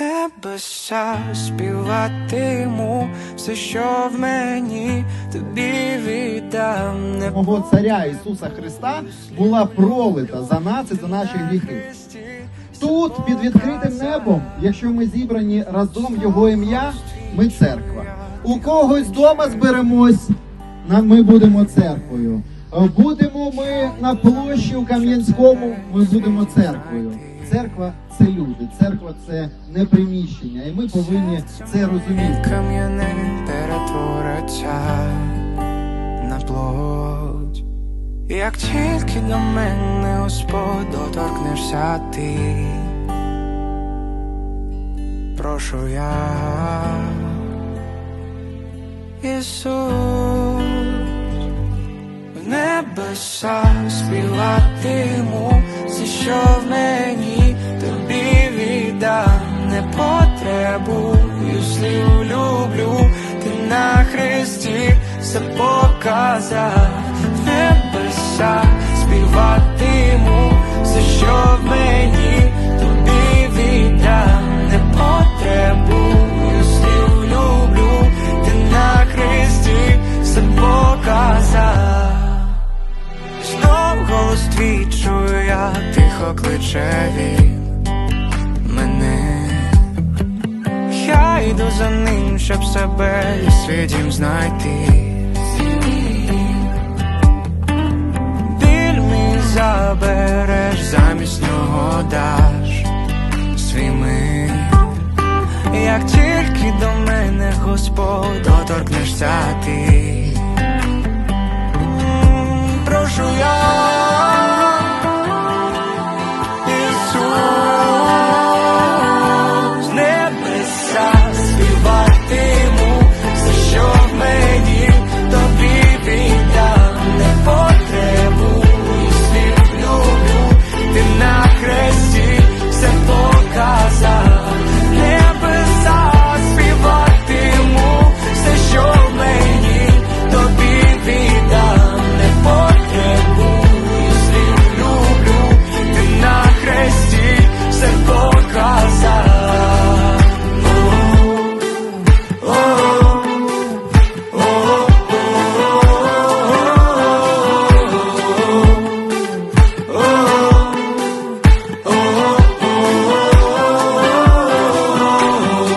небеса співатиму все, що в мені тобі віддам мого царя Ісуса Христа була пролита за нас і за наші гріхи. Тут, під відкритим небом, якщо ми зібрані разом Його ім'я, ми церква. У когось дома зберемось, ми будемо церквою. Будемо ми на площі у Кам'янському, ми будемо церквою. Церква це люди, церква це не приміщення, і ми повинні це розуміти. кам'яним перетвориться на плоть. Як тільки до мене, Господь, доторкнешся ти, прошу я, Ісус, в небеса співатиму слів люблю, ти на хресті все показав, небеса співатиму все, що в мені тобі віддам, не потребую слів люблю, ти на хресті все. Знов голос твій чую я, тихо кличе він щоб себе і свій знайти. Біль мій забереш, замість нього даш свій мир. Як тільки до мене Господь доторкнешся ти,